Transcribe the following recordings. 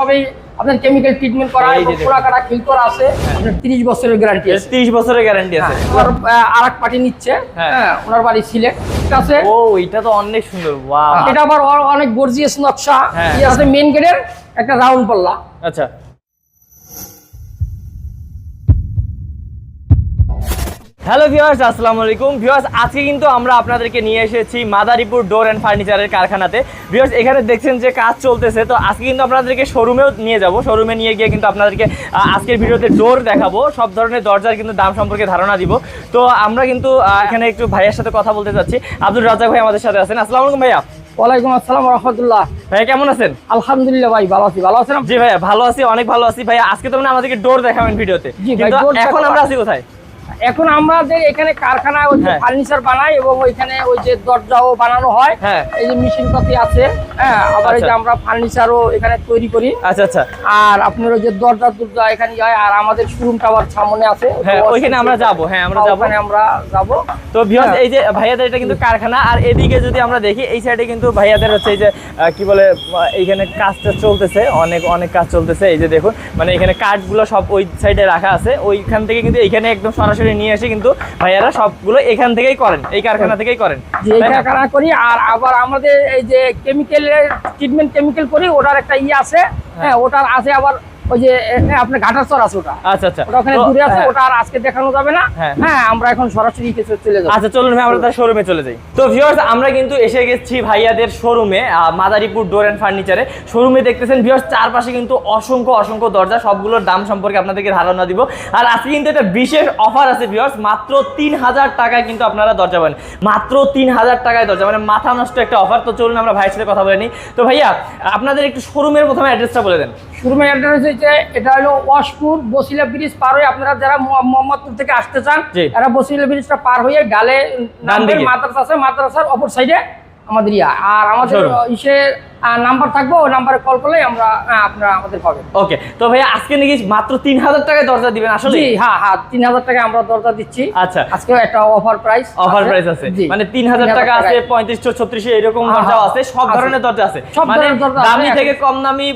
সবই আপনার chemical treatment করা। পোড়া কাটা করা আছে আপনার 30 বছরের গ্যারান্টি আছে। 30 বছরের গ্যারান্টি আছে। আর এক পার্টি নিচ্ছে হ্যাঁ। হ্যাঁ ওনার বাড়ি সিলেট ঠিক আছে? ও এটা তো অনেক সুন্দর ওয়াও এটা আবার অনেক গর্জিয়াস নকশা। হ্যাঁ। আছে মেন গেটের একটা রাউন্ড পাল্লা। আচ্ছা। হ্যালো ভিউয়ার্স আসসালামু আলাইকুম। ভিউয়ার্স আজকে কিন্তু আমরা আপনাদেরকে নিয়ে এসেছি মাদারীপুর ডোর অ্যান্ড ফার্নিচারের কারখানাতে। ভিউয়ার্স এখানে দেখছেন যে কাজ চলতেছে তো আজকে কিন্তু আপনাদেরকে শোরুমেও নিয়ে যাব। শোরুমে নিয়ে গিয়ে কিন্তু আপনাদেরকে আজকের ভিডিওতে ডোর দেখাবো। সব ধরনের দরজার কিন্তু দাম সম্পর্কে ধারণা দিব। তো আমরা কিন্তু এখানে একটু ভাইয়ের সাথে কথা বলতে চাচ্ছি। আব্দুল রাজাক ভাই আমাদের সাথে আছেন। আসসালামু আলাইকুম ভাইয়া। ওয়ালাইকুম আসসালাম রহমতুল্লাহ। ভাইয়া কেমন আছেন? আলহামদুলিল্লাহ ভাই ভালো আছি। ভালো আছেন জি ভাইয়া ভালো আছি অনেক ভালো আছি। ভাইয়া আজকে তো মানে আমাদেরকে ডোর দেখাবেন ভিডিওতে। এখন আমরা আছি কোথায়? এখন আমাদের এখানে কারখানা ওই যে হ্যাঁ। ফার্নিচার বানাই এবং ওইখানে ওই যে দরজাও বানানো হয় হ্যাঁ। এই যে মেশিন পাতি আছে হ্যাঁ আবার এই যে আচ্ছা। আমরা ফার্নিচারও এখানে তৈরি করি আচ্ছা আচ্ছা আর আপনার ওই যে দরজা দরজা এখানে হয় আর আমাদের শোরুমটা আবার সামনে আছে হ্যাঁ, ওইখানে আমরা যাব, হ্যাঁ, আমরা যাব। ওখানে আমরা যাব তো ভিউয়ার্স। এই যে ভাইয়াদের এটা কিন্তু কারখানা আর এদিকে যদি আমরা দেখি এই সাইডে কিন্তু ভাইয়াদের হচ্ছে এই যে কি বলে এইখানে কাজটা চলতেছে অনেক অনেক কাজ চলতেছে এই যে দেখুন মানে এখানে কাঠগুলো সব ওই সাইডে রাখা আছে ওইখান থেকে কিন্তু এখানে একদম সরাসরি নিয়ে এসে কিন্তু ভাইয়ারা সবগুলো এখান থেকেই করেন এই কারখানা থেকেই করেন। কারখানা করি আর আবার আমাদের এই যে কেমিক্যালের ট্রিটমেন্ট কেমিক্যাল করি ওটার একটা ইয়ে আছে হ্যাঁ। ওটার আছে আবার ওই যে এ, আপনার ঘাটার চর আছে ওটা। আচ্ছা আচ্ছা। ওটা ওখানে দূরে আছে হ্যাঁ। ওটা আর আজকে দেখানো যাবে না। হ্যাঁ। হ্যাঁ আমরা এখন সরাসরি কিছু চলে যাব। আচ্ছা চলুন ভাই আমরা তার শোরুমে চলে যাই। তো ভিউয়ার্স আমরা কিন্তু এসে গেছি ভাইয়াদের শোরুমে মাদারীপুর ডোর অ্যান্ড ফার্নিচারে শোরুমে দেখতেছেন ভিউয়ার্স চারপাশে কিন্তু অসংখ্য অসংখ্য দরজা সবগুলোর দাম সম্পর্কে আপনাদেরকে ধারণা দিব। আর আজকে কিন্তু একটা বিশেষ অফার আছে ভিউয়ার্স মাত্র তিন হাজার টাকায় কিন্তু আপনারা দরজা পাবেন। মাত্র তিন হাজার টাকায় দরজা মানে মাথা নষ্ট একটা অফার তো চলুন আমরা ভাইয়ের সাথে কথা বলে নিই। তো ভাইয়া আপনাদের একটু শোরুমের প্রথমে অ্যাড্রেসটা বলে দেন। শোরুমের অ্যাড্রেস হচ্ছে এটা হলো ওয়াশপুর বসিলা ব্রিজ পার হয়ে আপনারা যারা মোহা- মোহাম্মদপুর থেকে আসতে চান। এরা বসিলা ব্রিজটা পার হয়ে ডালে মাদ্রাসা আছে মাদ্রাসার অপর সাইডে আমাদের ইয়া আর আমাদের। ইসে নাম্বার থাকবে ওই নাম্বারে কল করলে আমরা আপনারা আমাদের পাবেন। ওকে তো ভাইয়া আজকে নাকি মাত্র তিন হাজার টাকায় দরজা দিবেন আসলে? হ্যাঁ হ্যাঁ তিন হাজার টাকা আমরা দরজা দিচ্ছি। আচ্ছা। আজকে একটা অফার প্রাইস অফার প্রাইস আছে। জি মানে তিন হাজার টাকা আছে পঁয়ত্রিশশো ছত্রিশশো এরকম হ্যাঁ, দরজাও হ্যাঁ, আছে সব ধরনের দরজা আছে। সব মানে ধরনের দরজা দামি থেকে কম দামি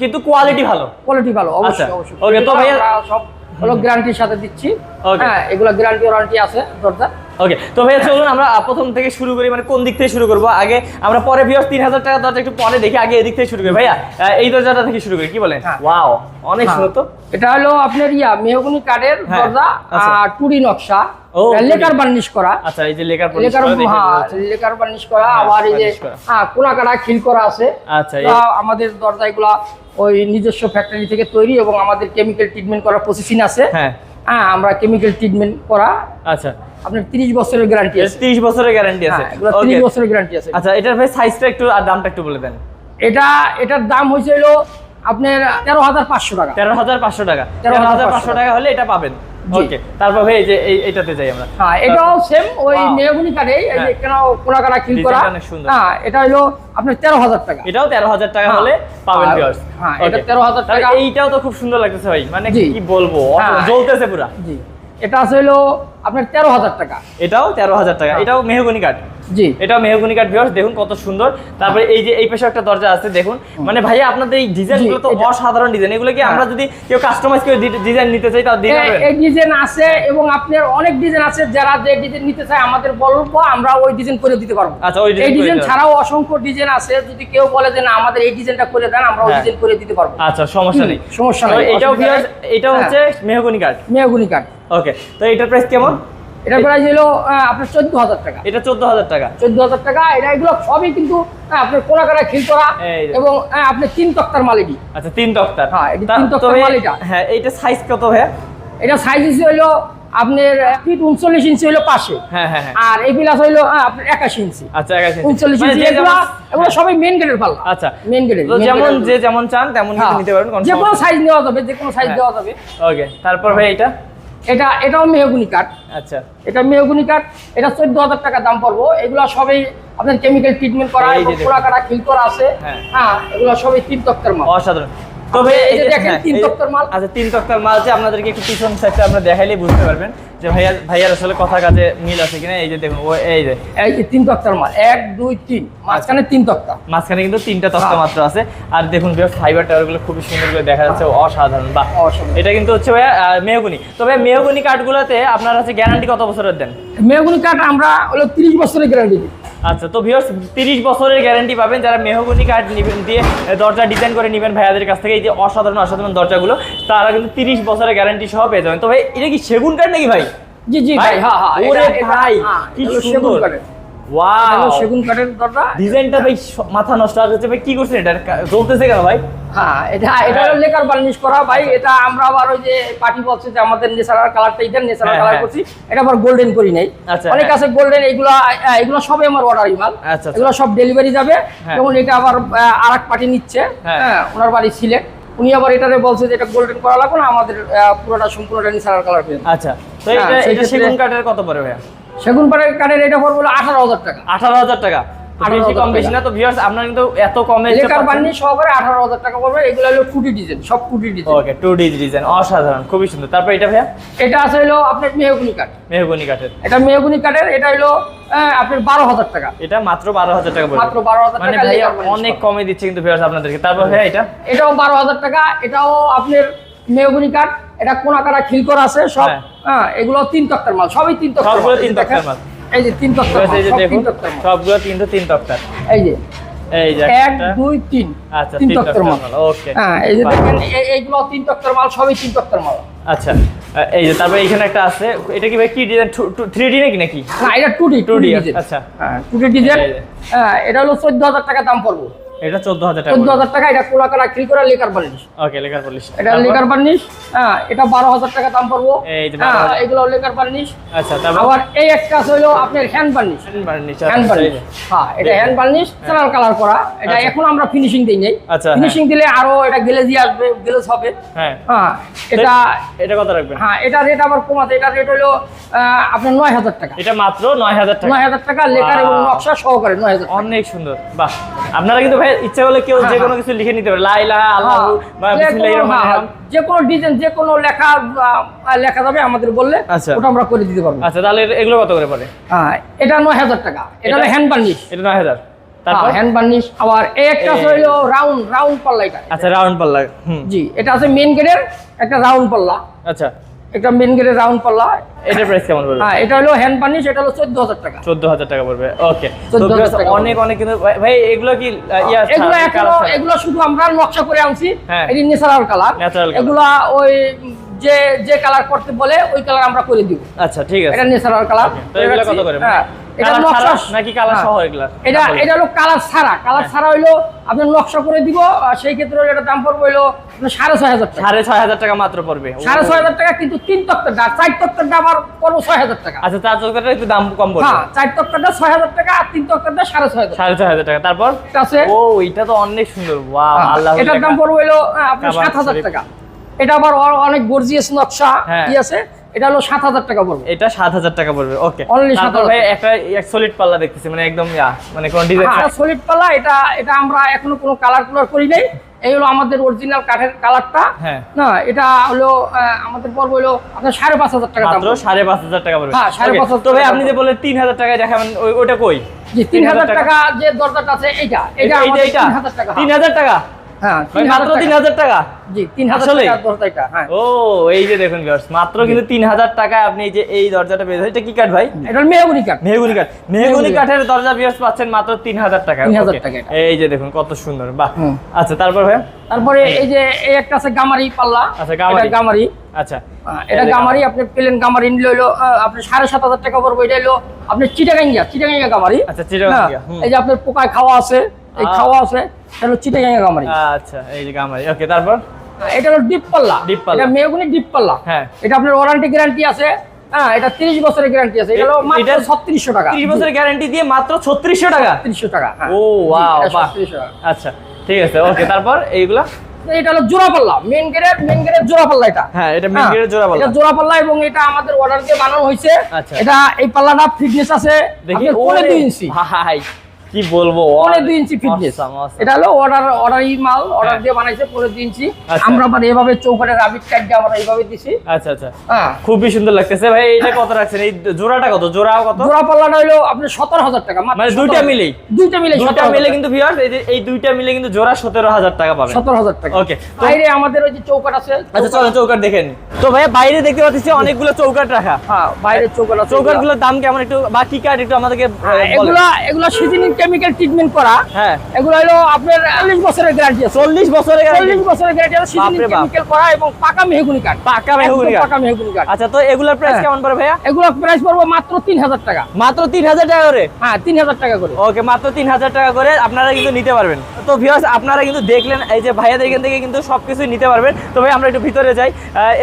কিন্তু কোয়ালিটি ভালো। কোয়ালিটি ভালো অবশ্যই আচ্ছা, অবশ্যই তো ভাইয়া- সব হলো গ্যারান্টির সাথে দিচ্ছি. হ্যাঁ এগুলো গ্যারান্টি ওয়ারান্টি আছে দরজা। ওকে তো ভাইয়া চলুন আমরা প্রথম থেকে শুরু করি মানে কোন দিক থেকে শুরু করব? আগে আমরা পরে ভিউয়ার্স তিন হাজার টাকা দরজা একটু পরে দেখি আগে এদিক থেকে শুরু করি। ভাইয়া এই দরজাটা থেকে শুরু করি কি বলেন? হ্যাঁ। ওয়াও অনেক হ্যাঁ। সুন্দর তো। এটা হলো আপনার ইয়া মেহগুনি কাঠের হ্যাঁ, দরজা। আর টুরি নকশা। লেকার বার্নিশ করা। আচ্ছা এই যে লেখার লেকার হ্যাঁ লেকার বার্নিশ করা হ্যাঁ, আবার এই যে হ্যাঁ কোনা কাটা খিল করা আছে। আচ্ছা, আমাদের দরজা এগুলা ওই নিজস্ব ফ্যাক্টরি থেকে তৈরি এবং আমাদের কেমিক্যাল ট্রিটমেন্ট করার প্রসেসিং আছে। হ্যাঁ। হ্যাঁ আমরা কেমিক্যাল ট্রিটমেন্ট করা আচ্ছা। আপনার 30 বছরের গ্যারান্টি আছে। তিরিশ বছরের গ্যারান্টি আছে। হ্যাঁ 30 বছরের গ্যারান্টি আছে। আচ্ছা এটার ভাই সাইজটা একটু আর দামটা একটু বলে দেন। এটা এটার দাম হয়েছিল আপনার তেরো হাজার পাঁচশো টাকা। তেরো হাজার পাঁচশো টাকা। তেরো 13,500 হাজার পাঁচশো টাকা হলে এটা পাবেন। ওকে তারপর ভাই এই যে এইটাতে যাই আমরা হ্যাঁ এটাও সেম ওই Wow. মেহগুনি এই যে হ্যাঁ। কেন কোনা কাটা খিল করা। হ্যাঁ এটা হলো আপনার তেরো হাজার টাকা এটাও তেরো হাজার টাকা হ্যাঁ। হলে পাবেন ভিউয়ার্স হ্যাঁ, এটা 13,000 টাকা। এইটাও তো খুব সুন্দর লাগতেছে ভাই মানে কি বলব হ্যাঁ। জ্বলতেছে পুরা জি এটা আছে হলো আপনার তেরো হাজার টাকা এটাও তেরো হাজার টাকা। এটাও মেহগনি কাঠ জি। এটাও মেহগনি কাঠ ভিউয়ার্স দেখুন কত সুন্দর। তারপরে এই যে এই পাশে একটা দরজা আছে দেখুন। মানে ভাইয়া আপনাদের এই ডিজাইনগুলো তো অসাধারণ ডিজাইন এগুলো কি হ্যাঁ। আমরা যদি কেউ কাস্টমাইজ করে ডিজাইন নিতে চাই তাহলে দিতে পারবেন এই ডিজাইন আছে এবং আপনার অনেক ডিজাইন আছে। যারা যে ডিজাইন নিতে চায় আমাদের বলব আমরা ওই ডিজাইন করে দিতে পারব। আচ্ছা, ওই এই ডিজাইন ছাড়াও অসংখ্য ডিজাইন আছে। যদি কেউ বলে যে না আমাদের এই ডিজাইনটা করে দেন আমরা ওই হ্যাঁ। ডিজাইন করে দিতে পারব। আচ্ছা সমস্যা নেই। সমস্যা নেই, এটাও ভিউয়ার্স। হ্যাঁ। হচ্ছে মেহগনি কাঠ? মেহগুনি কাঠ। ওকে তো এটার প্রাইস কেমন? এটা প্রাইস হলো আপনার চোদ্দ হাজার টাকা। এটা চোদ্দ হাজার টাকা। চোদ্দ হাজার টাকা এটা এগুলো সবই কিন্তু আপনার কোনাকাটা এবং আপনার তিন তক্তার আচ্ছা তিন তক্তার। হ্যাঁ, এটা তিন তক্তার মাল এটা। হ্যাঁ সাইজ কত ভাইয়া? এটা সাইজ হলো আপনার ফিট উনচল্লিশ ইঞ্চি হলো পাশে। হ্যাঁ হ্যাঁ হ্যাঁ। আর এই হইল আপনার একাশি ইঞ্চি আচ্ছা একাশি উনচল্লিশ মানে ইঞ্চি যে এগুলো হ্যাঁ, সবাই মেন গেটের পাল্লা। আচ্ছা। মেন গেটের যেমন যে যেমন চান তেমন নিতে যে কোনো সাইজ নেওয়া যাবে যে কোনো সাইজ হ্যাঁ। দেওয়া যাবে। ওকে তারপর ভাই এটা এটা এটাও মেহগুনি কাঠ। আচ্ছা। এটা মেহগুনি কাঠ এটা চোদ্দ হাজার টাকা দাম পড়ব। এগুলো সবই আপনার কেমিক্যাল ট্রিটমেন্ট করা পোড়া কাটা খিল করা আছে। হ্যাঁ। হ্যাঁ এগুলো সবই তিন তক্তার মাল। অসাধারণ। তবে এই যে দেখেন হ্যাঁ, তিন তক্তার মাল। আচ্ছা তিন তক্তার মাল যে আপনাদেরকে একটু পিছন সাইডটা আমরা দেখাইলেই বুঝতে পারবেন যে ভাইয়া ভাইয়ার আসলে কথা কাজে মিল আছে কিনা এই যে দেখুন ও এই যে। এই যে তিন তক্তার মাল এক দুই তিন মাঝখানে তিন তক্তা। মাঝখানে কিন্তু তিনটা তক্তা হ্যাঁ। মাত্র আছে। আর দেখুন ফাইবার টাওয়ারগুলো খুবই সুন্দর করে দেখা যাচ্ছে অসাধারণ বা। এটা কিন্তু হচ্ছে ভাইয়া মেহগুনি। তবে মেহগুনি কাঠগুলোতে আপনার হচ্ছে গ্যারান্টি কত বছরের দেন? মেহগুনি কাঠ আমরা হলো তিরিশ বছরের গ্যারান্টি দিই। আচ্ছা তো ভিউয়ার্স 30 বছরের গ্যারান্টি পাবেন যারা মেহগনি কাঠ নেবেন দিয়ে দরজা ডিজাইন করে নেবেন ভাইয়াদের কাছ থেকে এই যে অসাধারণ অসাধারণ দরজাগুলো তারা কিন্তু 30 বছরের গ্যারান্টি সহ পেয়ে যাবেন। তো ভাই এটা কি সেগুন কাঠ নাকি ভাই? জি জি ভাই হ্যাঁ হ্যাঁ ওরে ভাই কি সেগুন সুন্দর ওয়াও সেগুন কাঠের দরজা? ডিজাইনটা ভাই মাথা নষ্ট হয়ে যাচ্ছে ভাই কি করছেন এটা? জ্বলতেছে কেন ভাই? হ্যাঁ এটা এটা লেকার বার্নিশ করা। ভাই এটা আমরা আবার ওই যে পার্টি বলছে যে আমাদের নেচারাল কালারটা এটা নেচারাল হ্যাঁ, কালার। করছি। এটা আবার গোল্ডেন করি নাই। আচ্ছা, অনেক। আছে গোল্ডেন এগুলো এগুলো সবই আমার অর্ডারই মাল। আচ্ছা, আচ্ছা। এগুলো সব ডেলিভারি যাবে। যেমন এটা আবার আর এক পার্টি নিচ্ছে। হ্যাঁ। ওনার বাড়ি সিলেট। উনি আবার এটারে বলছে যে এটা গোল্ডেন করা লাগবে না আমাদের পুরোটা সম্পূর্ণটা নেচারাল কালার পেয়ে আচ্ছা। তো এটা এটা সেগুন কাঠের কত পড়ে ভাইয়া? সেগুন পাড়ের কাঠের এটা পড়বে আঠারো হাজার টাকা। আঠারো হাজার টাকা। 18,000 বেশি কম বেশি না তো ভিউয়ার্স আপনারা কিন্তু এত কমে লেকার বার্নিশ সহকারে আঠারো হাজার টাকা পড়বে এগুলো হলো টুটি ডিজাইন সব টুটি design okay two D design অসাধারণ খুবই সুন্দর। তারপর এটা ভাইয়া? এটা আছে হলো আপনার মেহগুনি কাঠ। মেহগনি কাঠের। এটা মেহগুনি কাঠের এটা হলো আপনার বারো হাজার টাকা। এটা মাত্র বারো হাজার টাকা পড়বে। মাত্র 12,000 মানে টাকা ভাইয়া অনেক। কমে দিচ্ছে কিন্তু ভিউয়ার্স আপনাদেরকে। তারপর ভাইয়া এটা? এটাও বারো হাজার টাকা এটাও আপনার মেহগুনি কাঠ। এটা কোনা কাটা খিল করা আছে সব হ্যাঁ। হ্যাঁ এগুলো তিন তক্তার মাল সবই তিন তক্তার সবগুলো। তিন তক্তার মাল। এই যে তিন তক্তার এই যে দেখুন তিন তক্তার মাল। সবগুলো তিন তক্তার এই যে এই যে এক। দুই তিন আচ্ছা তিন তিন তক্তার মাল ওকে হ্যাঁ এই যে দেখেন এইগুলো তিন তক্তার মাল সবই তিন তক্তার মাল আচ্ছা এই যে তারপর এখানে একটা আছে এটা কি ভাই কি ডিজাইন থ্রি ডি নাকি নাকি না এটা টুটি 2D টুটি আচ্ছা। হ্যাঁ টুটি ডিজাইন হ্যাঁ এটা হলো চোদ্দ হাজার টাকা দাম পড়ব এটা চোদ্দ হাজার টাকা চোদ্দ হাজার টাকা এটা কোলা কাটা করা লেকার বার্নিশ? ওকে পলিশ এটা লেকার বার্নিশ হ্যাঁ এটা বারো হাজার টাকা দাম পড়ব। এই যে হ্যাঁ এগুলো লেকার বার্নিশ। আচ্ছা তারপর? আবার এই একটা হলো আপনার হ্যান্ড বার্নিশ। হ্যান্ড বার্নিশ হ্যাঁ এটা হ্যান্ড বার্নিশ চ্যানেল কালার করা। এটা আচ্ছা। এখন আমরা ফিনিশিং দিই নাই। আচ্ছা, হ্যাঁ। ফিনিশিং দিলে আরও এটা গ্লেজি আসবে গ্লেজ হবে। হ্যাঁ। হ্যাঁ এটা এটা কত রাখবেন? হ্যাঁ এটা রেট আবার কমাতে এটা রেট হলো আপনার নয় হাজার টাকা। এটা মাত্র নয় হাজার টাকা। নয় হাজার টাকা লেকার এবং নকশা সহকারে নয় হাজার টাকা। অনেক সুন্দর। বাহ। আপনারা কিন্তু ভাই ইচ্ছা করলে কেউ যে কোনো। কিছু লিখে নিতে পারে। লা ইলাহা বা বিসমিল্লাহির রহমানির রহিম। যে কোনো ডিজাইন যে কোনো লেখা লেখা যাবে আমাদের বললে। ওটা আমরা করে দিতে পারব। আচ্ছা তাহলে এগুলো কত করে পড়ে? হ্যাঁ এটা নয় হাজার টাকা। এটা হলো হ্যান্ড বার্নিশ এটা নয় হাজার। তারপর? হ্যান্ড বার্নিশ আবার একটা হলো রাউন্ড রাউন্ড পাল্লা এটা। আচ্ছা রাউন্ড পাল্লা হুম। জি এটা আছে মেন গেটের একটা রাউন্ড পাল্লা। আচ্ছা। একটা মেন গেটের রাউন্ড পাল্লা এটা প্রাইস কেমন পড়বে? হ্যাঁ এটা হলো হ্যান্ড পানি সেটা হলো চোদ্দ হাজার টাকা চোদ্দ হাজার টাকা পড়বে ওকে 14,000 অনেক অনেক কিন্তু ভাই- এগুলো কি ইয়া এগুলো? এগুলো শুধু আমরা নকশা করে আনছি। হ্যাঁ। এটি ন্যাচারাল কালার এগুলা ওই যে যে কালার করতে বলে ওই কালার আমরা করে দিব। আচ্ছা ঠিক আছে। এটা ন্যাচারাল কালার তো এগুলো কত করে? হ্যাঁ এটা নকশা নাকি কালার হ্যাঁ। সহ এগুলা? এটা এটা হলো কালার ছাড়া। কালার ছাড়া হইল আপনার নকশা করে দিব আর সেই ক্ষেত্রে হলো এটা দাম পড়বে হইল আপনার সাড়ে ছয় হাজার টাকা। সাড়ে ছয় হাজার টাকা মাত্র পড়বে। সাড়ে ছয় হাজার টাকা কিন্তু তিন তক্তারটা চার তক্তারটা আবার পড়ব ছয় হাজার টাকা। আচ্ছা চার চৌকাটা একটু দাম কম পড়বে। হ্যাঁ চার ছয় হাজার টাকা আর তিন তক্তারটা সাড়ে ছয় হাজার সাড়ে ছয় হাজার টাকা। তারপর? আছে? ও এটা তো অনেক সুন্দর। ওয়াও হ্যাঁ, আল্লাহ এটার দাম পড়বে হলো আপনার সাত হাজার টাকা। এটা আবার অনেক গর্জিয়াস নকশা হ্যাঁ। কি আছে? এটা হলো সাত হাজার টাকা পড়বে। এটা সাত হাজার টাকা পড়বে ওকে। তারপর 7,000 ভাই একটা এক সলিড পাল্লা দেখতেছি মানে একদম ইয়া মানে কোন ডিজাইন সলিড পাল্লা এটা এটা আমরা এখনও কোনো কালার কুলার করি নাই। এই হলো আমাদের অরিজিনাল কাঠের কালারটা হ্যাঁ। না এটা হলো আমাদের পর্ব হলো আপনার সাড়ে পাঁচ হাজার টাকা মাত্র সাড়ে পাঁচ হাজার টাকা পড়বে। হ্যাঁ, সাড়ে পাঁচ হাজার তো ভাই টাকা আপনি যে বললেন তিন হাজার টাকায় দেখাবেন ওই- ওইটা কই? তিন হাজার টাকা। যে দরজাটা আছে এইটা এটা এটা এটা তিন হাজার টাকা। তিন হাজার টাকা? হ্যাঁ মাত্র তিন হাজার টাকা? জি তিন হাজার আসলেই? টাকা দরজা এটা হ্যাঁ। ও এই যে দেখুন viewers, মাত্র কিন্তু তিন হাজার টাকায় আপনি এই যে এই দরজাটা পেয়েছেন এটা কি কাঠ ভাই? এটা মেহগুনি কাঠ মেহগুনি কাঠ মেহগুনি কাঠের দরজা বিয়ার্স পাচ্ছেন মাত্র তিন হাজার টাকা। 3,000 Okay. টাকা এই যে দেখুন কত সুন্দর। বাহ। আচ্ছা তারপর ভাই? তারপরে এই যে। এই একটা আছে গামারি পাল্লা। আচ্ছা, গামারি। গামারি। আচ্ছা। এটা গামারি আপনি প্লেন গামারি নিলে হলো আপনি সাড়ে সাত হাজার টাকা পড়বে এটা হলো আপনি চিটাগাঙ্গিয়া চিটাগাঙ্গিয়া গামারি। আচ্ছা, চিটাগাঙ্গিয়া, হ্যাঁ, এই যে আপনার পোকায় খাওয়া আছে। এই খাওয়া আছে এটা হলো গামারি। আচ্ছা এই যে গামারি ওকে তারপর? এটা হলো ডিপ পাল্লা। ডিপ পাল্লা। এটা মেহগুনি ডিপ পাল্লা। হ্যাঁ। এটা আপনার ওয়ারেন্টি গ্যারান্টি আছে হ্যাঁ এটা তিরিশ বছরের গ্যারান্টি আছে। এটা হলো মাত্র এটা- ছত্রিশশো টাকা। তিরিশ বছরের গ্যারান্টি দিয়ে মাত্র ছত্রিশশো টাকা? তিরিশশো টাকা হ্যাঁ। ও ওয়াও বাহ। আচ্ছা ঠিক আছে ওকে তারপর এইগুলা? এটা হলো জোড়া পাল্লা মেন গেটের মেন গেটের জোড়া পাল্লা এটা। হ্যাঁ, এটা main gate জোড়া পাল্লা। এটা জোড়া পাল্লা এবং এটা আমাদের অর্ডার দিয়ে বানানো হয়েছে। আচ্ছা। এটা এই পাল্লাটা ফিটনেস আছে। দেখি ইঞ্চি। ভাই। কি বলব পনেরো দুই ইঞ্চি ফিটনেস. এটা হলো অর্ডার অর্ডারই মাল অর্ডার হ্যাঁ। দিয়ে বানাইছে পনেরো দুই ইঞ্চি। আচ্ছা। আমরা আবার এভাবে চৌকাটে রাবিট কাট দিয়ে আমরা এইভাবে দিছি। আচ্ছা আচ্ছা। হ্যাঁ। খুবই সুন্দর লাগতেছে। ভাই এটা কত রাখছেন? এই জোড়াটা কত? জোড়াও কত? জোড়া পাল্লাটা হলো আপনার সতেরো হাজার টাকা মানে দুইটা মিলেই? দুইটা মিলে দুইটা মিলে কিন্তু ভিউয়ার্স এই যে এই দুইটা মিলে কিন্তু জোড়া সতেরো হাজার টাকা পাবেন। সতেরো হাজার টাকা। তো- বাইরে আমাদের ওই যে চৌকাট আছে আচ্ছা চলো চৌকাট দেখেন তো ভাই বাইরে দেখতে পাচ্ছি অনেকগুলো চৌকাট রাখা। হ্যাঁ বাইরের চৌকাট চৌকাটগুলোর দাম কেমন? একটু বা কি কাঠ একটু আমাদেরকে। এগুলা এগুলা সিজনিং কেমিক্যাল ট্রিটমেন্ট করা হ্যাঁ। এগুলো হলো আপনার চল্লিশ বছরের গ্যারান্টি আছে। চল্লিশ বছরের চল্লিশ guarantee। বছরের গ্যারান্টি আছে সিলিং কেমিক্যাল করা এবং পাকা মেহগুনি কাঠ। পাকা মেহগনি। পাকা মেহগুনি কাঠ। আচ্ছা তো এগুলোর প্রাইস হ্যাঁ। কেমন পড়বে ভাইয়া? এগুলো প্রাইস পড়বে মাত্র তিন হাজার টাকা। মাত্র তিন হাজার টাকা করে? হ্যাঁ তিন হাজার টাকা করে। ওকে মাত্র তিন হাজার টাকা করে আপনারা কিন্তু নিতে পারবেন। তো ভিউয়ার্স আপনারা কিন্তু দেখলেন এই যে ভাইয়াদের এখান থেকে কিন্তু সবকিছু নিতে পারবেন। তো ভাই আমরা একটু ভিতরে যাই।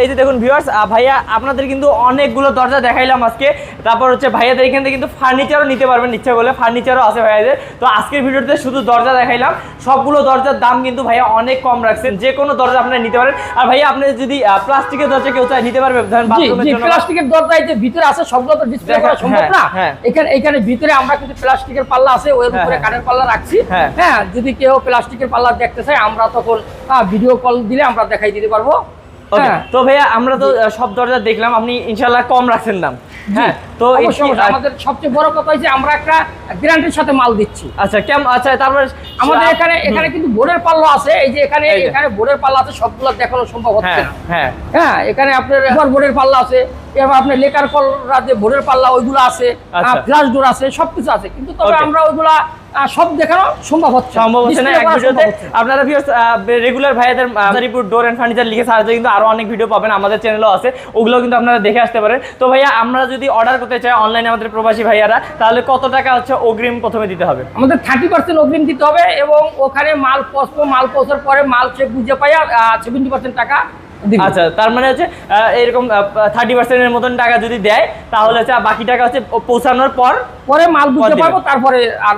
এই যে দেখুন ভিউয়ার্স ভাইয়া আপনাদের কিন্তু অনেকগুলো দরজা দেখাইলাম আজকে। তারপর হচ্ছে ভাইয়াদের এখান থেকে কিন্তু ফার্নিচারও নিতে পারবেন ইচ্ছা করলে ফার্নিচারও আছে ভাইয়াদের। তো আজকের ভিডিওতে শুধু দরজা দেখাইলাম। সবগুলো দরজার দাম কিন্তু ভাইয়া অনেক কম রাখছেন। যে কোনো দরজা আপনারা নিতে পারেন। আর ভাইয়া আপনি যদি প্লাস্টিকের দরজা কেউ চায় নিতে পারবেন ধরেন প্লাস্টিকের দরজায় যে ভিতরে আছে সবগুলো তো ডিসপ্লে করা সম্ভব হ্যাঁ, না হ্যাঁ। এখানে এখানে ভিতরে আমরা কিন্তু প্লাস্টিকের পাল্লা আছে ওর হ্যাঁ, উপরে হ্যাঁ। কাঠের পাল্লা রাখছি। হ্যাঁ। হ্যাঁ যদি কেউ প্লাস্টিকের পাল্লা দেখতে চায় আমরা তখন ভিডিও কল দিলে আমরা দেখাই দিতে পারব। হ্যাঁ। তো ভাইয়া আমরা তো সব দরজা দেখলাম আপনি ইনশাল্লাহ কম রাখছেন দাম। হ্যাঁ তো এই- অবশ্যই, অবশ্যই। আমাদের সবচেয়ে বড় কথা হচ্ছে আমরা একটা গ্যারান্টির সাথে মাল দিচ্ছি। আচ্ছা কেমন আচ্ছা তারপর আমাদের এখানে এখানে কিন্তু বোর্ডের পাল্লা আছে এই যে এখানে এখানে বোর্ডের পাল্লা আছে সবগুলো দেখানো সম্ভব হচ্ছে হ্যাঁ না। হ্যাঁ। হ্যাঁ এখানে আপনার বোর্ডের পাল্লা আছে এবার আপনার লেকার কলরা যে বোর্ডের পাল্লা ওইগুলো আছে আচ্ছা। ডোর আছে সবকিছু আছে। কিন্তু তবে আমরা ওইগুলা সব দেখানো সম্ভব হচ্ছে সম্ভব হচ্ছে না এক ভিডিওতে। আপনারা ভিউয়ার্স রেগুলার ভাইয়াদের মাদারীপুর ডোর এন্ড ফার্নিচার লিখে সার্চ কিন্তু আরও অনেক ভিডিও পাবেন। আমাদের চ্যানেলও আছে ওগুলো কিন্তু আপনারা দেখে আসতে পারেন। তো ভাইয়া আমরা যদি অর্ডার করতে চাই অনলাইনে আমাদের প্রবাসী ভাইয়ারা তাহলে কত টাকা হচ্ছে অগ্রিম প্রথমে দিতে হবে? আমাদের থার্টি পার্সেন্ট অগ্রিম দিতে হবে এবং ওখানে মাল পৌঁছবো মাল পৌঁছার পরে মাল সে বুঝে পাই সেভেন্টি পার্সেন্ট টাকা আচ্ছা তার মানে হচ্ছে আহ, এরকম থার্টি পার্সেন্টের মতন টাকা যদি দেয় তাহলে হচ্ছে বাকি টাকা হচ্ছে পৌঁছানোর পর পরে মাল বুঝতে পারব তারপরে আর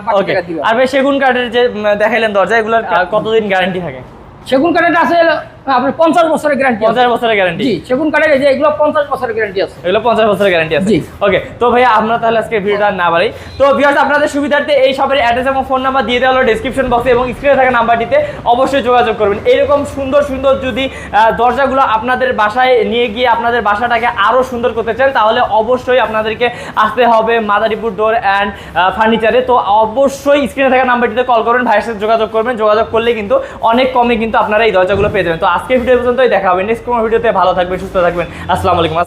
আর ভাই সেগুন কাঠের যে দেখাইলেন দরজা এগুলোর কতদিন গ্যারান্টি থাকে? সেগুন কাঠের আছে আপনার পঞ্চাশ বছরের গ্যারান্টি পঞ্চাশ বছরের গ্যারান্টি জি সেগুন কাঠের যে এগুলো পঞ্চাশ বছরের গ্যারান্টি আছে। এগুলো পঞ্চাশ বছরের গ্যারান্টি আছে। জি। ওকে তো ভাইয়া আমরা তাহলে আজকে ভিডিওটা না বাড়ি তো ভিউয়ার্স আপনাদের সুবিধার্থে এই সবের অ্যাড্রেস এবং ফোন নাম্বার দিয়ে দেওয়া হলো ডিসক্রিপশন বক্সে এবং স্ক্রিনে থাকা নাম্বারটিতে অবশ্যই যোগাযোগ করবেন। এরকম সুন্দর সুন্দর যদি দরজাগুলো আপনাদের বাসায় নিয়ে গিয়ে আপনাদের বাসাটাকে আরও সুন্দর করতে চান তাহলে অবশ্যই আপনাদেরকে আসতে হবে মাদারীপুর ডোর অ্যান্ড ফার্নিচারে তো অবশ্যই স্ক্রিনে থাকা নাম্বারটিতে কল করবেন ভাইয়ের সাথে যোগাযোগ করবেন। যোগাযোগ করলে কিন্তু অনেক কমে কিন্তু আপনারা এই দরজাগুলো পেয়ে যাবেন। তো আজকের ভিডিও পর্যন্তই। দেখা হবে নেক্সট কোনো ভিডিওতে। ভালো থাকবেন সুস্থ থাকবেন। আসসালামু আলাইকুম।